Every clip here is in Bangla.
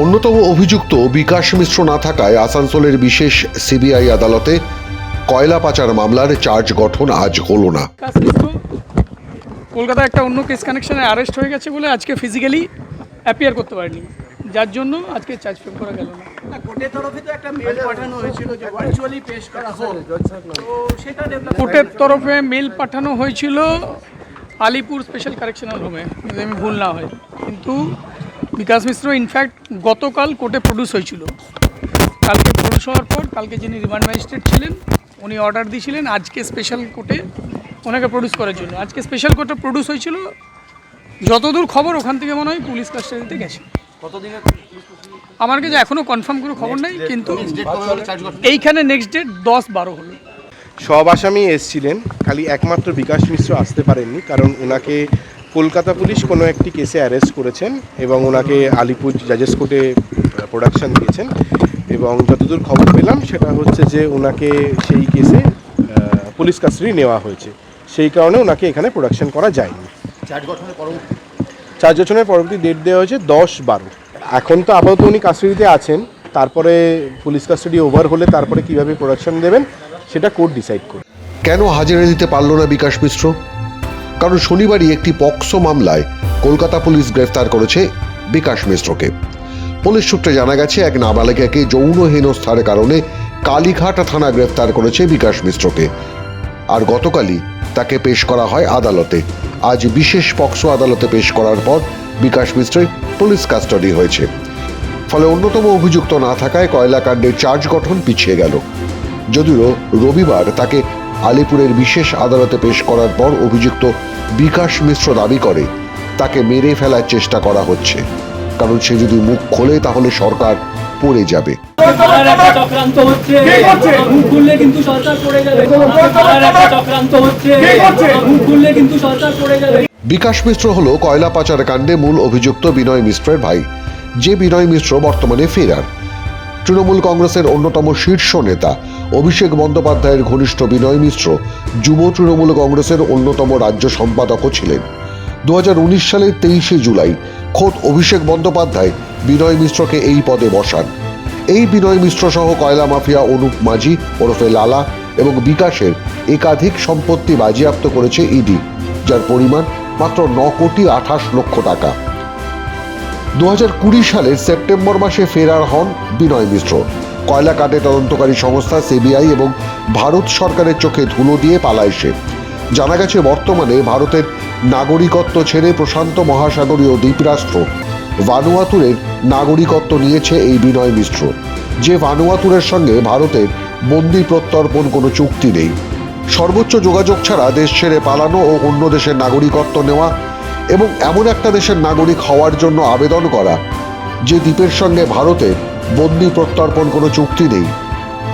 অন্যতম অভিযুক্ত বিকাশ মিশ্র না থাকায় আসানসোলের বিশেষ সিবিআই আদালতে কয়লা পাচার মামলার চার্জ গঠন আজ হলো না। কলকাতায় একটা অন্য কেস কানেকশনে অ্যারেস্ট হয়ে গেছে বলে আজকে ফিজিক্যালি অ্যাপিয়ার করতে পারেনি। যার জন্য আজকে চার্জ ফ্রেম করা গেল না। না কোর্টের তরফে তো একটা মেল পাঠানো হয়েছিল যে ভার্চুয়ালি পেশ করা হোক তো সেটা ডেভেলপ কোর্টের তরফে মেল পাঠানো হয়েছিল আলিপুর স্পেশাল কারেকশনাল হোমে যদি আমি ভুল না হয়। কিন্তু বিকাশ মিশ্র ইনফ্যাক্ট গতকাল কোর্টে প্রডিউস হয়েছিল। কালকে প্রডিউস হওয়ার পর কালকে যিনি রিমান্ড ম্যাজিস্ট্রেট ছিলেন উনি অর্ডার দিয়েছিলেন আজকে স্পেশাল কোর্টে ওনাকে প্রডিউস করার জন্য। আজকে স্পেশাল কোর্টে প্রডিউস হয়েছিল যতদূর খবর ওখান থেকে মনে হয় পুলিশ কাস্টাডিতে গেছে। আমার কাছে এখনও কনফার্ম কোনো খবর নেই কিন্তু এইখানে নেক্সট ডেট দশ বারো হলো। সব আসামি এসছিলেন খালি একমাত্র বিকাশ মিশ্র আসতে পারেননি কারণ ওনাকে কলকাতা পুলিশ কোনো একটি কেসে অ্যারেস্ট করেছেন এবং ওনাকে আলিপুর জাজেস কোর্টে প্রোডাকশন দিয়েছেন এবং যতদূর খবর পেলাম সেটা হচ্ছে যে ওনাকে সেই কেসে পুলিশ কাস্টাডি নেওয়া হয়েছে। সেই কারণে ওনাকে এখানে প্রোডাকশন করা যায়নি। চার্জ গঠনের পরবর্তী ডেট দেওয়া হয়েছে দশ বারো। এখন তো আপাতত উনি কাস্টাডিতে আছেন। তারপরে পুলিশ কাস্টাডি ওভার হলে তারপরে কীভাবে প্রোডাকশন দেবেন সেটা কোর্ট ডিসাইড করবে। কেন হাজিরা দিতে পারল না বিকাশ মিশ্র? কারণ শনিবারই একটি পক্সো মামলায় কলকাতা পুলিশ গ্রেফতার করেছে বিকাশ মিশ্রকে। পুলিশ সূত্রে জানা গেছে, এক নাবালিকাকে যৌন হেনস্থার কারণে কালীঘাট থানা গ্রেফতার করেছে বিকাশ মিশ্রকে। আর গতকালই তাকে পেশ করা হয় আদালতে। আজ বিশেষ পক্সো আদালতে পেশ করার পর বিকাশ মিশ্রের পুলিশ কাস্টাডি হয়েছে। ফলে অন্যতম অভিযুক্ত না থাকায় কয়লাকাণ্ডের চার্জ গঠন পিছিয়ে গেল। যদিও রবিবার তাকে আলিপুরের বিশেষ আদালতে পেশ করার পর অভিযুক্ত বিকাশ মিশ্র দাবি করে তাকে মেরে ফেলার চেষ্টা করা হচ্ছে। কারণ সে যদি মুখ খোলে তাহলে সরকার পড়ে যাবে। বিকাশ মিশ্র হল কয়লা পাচার কাণ্ডে মূল অভিযুক্ত বিনয় মিশ্রের ভাই। যে বিনয় মিশ্র বর্তমানে ফেরার। তৃণমূল কংগ্রেসের অন্যতম শীর্ষ নেতা অভিষেক বন্দ্যোপাধ্যায়ের ঘনিষ্ঠ বিনয় মিশ্র যুব তৃণমূল কংগ্রেসের অন্যতম রাজ্য সম্পাদকও ছিলেন। দু হাজার উনিশ সালের তেইশে জুলাই খোদ অভিষেক বন্দ্যোপাধ্যায় বিনয় মিশ্রকে এই পদে বসান। এই বিনয় মিশ্র সহ কয়লা মাফিয়া অনুপ মাঝি, ওরফে লালা এবং বিকাশের একাধিক সম্পত্তি বাজেয়াপ্ত করেছে ইডি, যার পরিমাণ মাত্র ন কোটি আঠাশ লক্ষ টাকা। দু সালের সেপ্টেম্বর মাসে ফেরার হন বিনয় মিশ্র। কয়লা কাটে তদন্তকারী সংস্থা সিবিআই এবং ভারত সরকারের চোখে ধুলো দিয়ে পালায় সে। জানা গেছে, বর্তমানে ভারতের নাগরিকত্ব ছেড়ে প্রশান্ত মহাসাগরীয় দ্বীপরাষ্ট্র ভানুয়াতুরের নাগরিকত্ব নিয়েছে এই বিনয় মিশ্র। যে ভানুয়াতুরের সঙ্গে ভারতের বন্দি প্রত্যর্পণ কোনো চুক্তি নেই। সর্বোচ্চ যোগাযোগ ছাড়া দেশ ছেড়ে পালানো ও অন্য দেশের নাগরিকত্ব নেওয়া এবং এমন একটা দেশের নাগরিক হওয়ার জন্য আবেদন করা যে দ্বীপের সঙ্গে ভারতের বন্দি প্রত্যর্পণ কোনো চুক্তি নেই।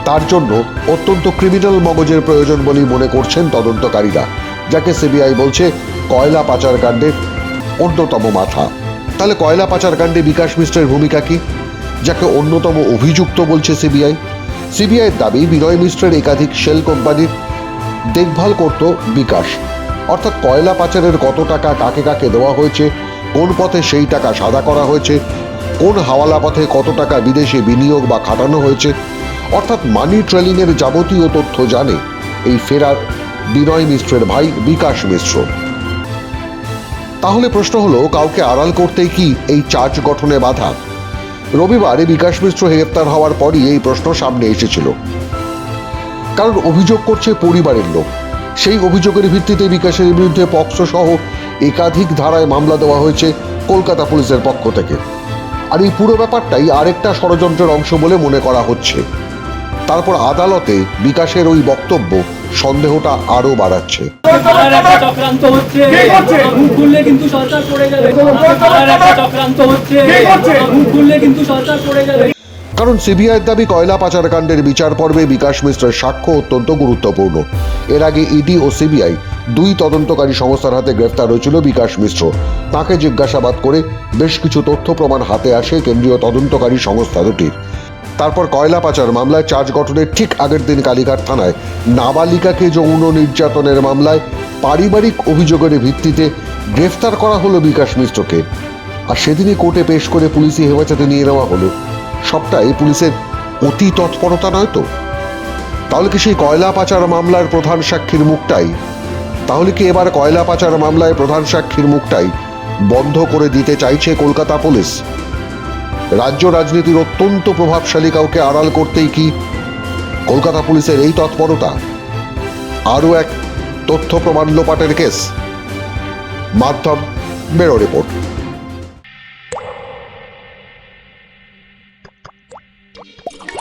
তার জন্য অত্যন্ত ক্রিমিনাল মগজের প্রয়োজন বলেই মনে করছেন তদন্তকারীরা, যাকে সিবিআই বলছে কয়লা পাচারকাণ্ডের অন্যতম মাথা। তাহলে কয়লা পাচারকাণ্ডে বিকাশ মিশ্রের ভূমিকা কি? যাকে অন্যতম অভিযুক্ত বলছে সিবিআই সিবিআইয়ের দাবি, বিনয় মিশ্রের একাধিক শেল কোম্পানির দেখভাল করত বিকাশ। অর্থাৎ কয়লা পাচারের কত টাকা কাকে কাকে দেওয়া হয়েছে, কোন পথে সেই টাকা সাদা করা হয়েছে, কোন হাওয়ালা পথে কত টাকা বিদেশে বিনিয়োগ বা খাটানো হয়েছে, অর্থাৎ মানি ট্রেলিংয়ের যাবতীয় তথ্য জানে এই ফেরার বিনয় মিশ্রের ভাই বিকাশ মিশ্র। তাহলে প্রশ্ন হলো, কাউকে আড়াল করতেই কি এই চার্জ গঠনে বাধা? রবিবারে বিকাশ মিশ্র গ্রেপ্তার হওয়ার পরই এই প্রশ্ন সামনে এসেছিল। কারণ অভিযোগ করছে পরিবারের লোক। সেই অভিযোগের ভিত্তিতে বিকাশের বিরুদ্ধে পক্সো সহ একাধিক ধারায় মামলা দেওয়া হয়েছে কলকাতা পুলিশের পক্ষ থেকে। আর এই পুরো ব্যাপারটাই আরেকটা ষড়যন্ত্রের অংশ বলে মনে করা হচ্ছে। তারপর আদালতে বিকাশের ওই বক্তব্য সন্দেহটা আরও বাড়াচ্ছে। কিন্তু সরকার পড়ে যাবে। কারণ সিবিআইয়ের দাবি কয়লা পাচারকাণ্ডের বিচার পর্বে বিকাশ মিশ্রের সাক্ষ্য অত্যন্ত গুরুত্বপূর্ণ। এর আগে ইডি ও সিবিআই দুই তদন্তকারী সংস্থার হাতে গ্রেফতার হয়েছিল বিকাশ মিশ্র। তাকে জিজ্ঞাসাবাদ করে বেশ কিছু তথ্য প্রমাণ হাতে আসে কেন্দ্রীয় তদন্তকারী সংস্থা দুটির। তারপর কয়লা পাচার মামলায় চার্জ গঠনের ঠিক আগের দিন কালীঘাট থানায় নাবালিকাকে যৌন নির্যাতনের মামলায় পারিবারিক অভিযোগের ভিত্তিতে গ্রেফতার করা হলো বিকাশ মিশ্রকে। আর সেদিনই কোর্টে পেশ করে পুলিশি হেফাজতে নিয়ে নেওয়া হলো সবটাই পুলিশের অতি তৎপরতা নয় তো? তাহলে কি সেই কয়লা পাচার মামলার প্রধান সাক্ষীর মুখটাই? তাহলে কি এবার কয়লা পাচার মামলায় প্রধান সাক্ষীর মুখটাই বন্ধ করে দিতে চাইছে কলকাতা পুলিশ? রাজ্য রাজনীতির অত্যন্ত প্রভাবশালী কাউকে আড়াল করতেই কি কলকাতা পুলিশের এই তৎপরতা? আরও এক তথ্য প্রমাণ লোপাটের কেস। মাধ্যম বেরো রিপোর্ট। あ!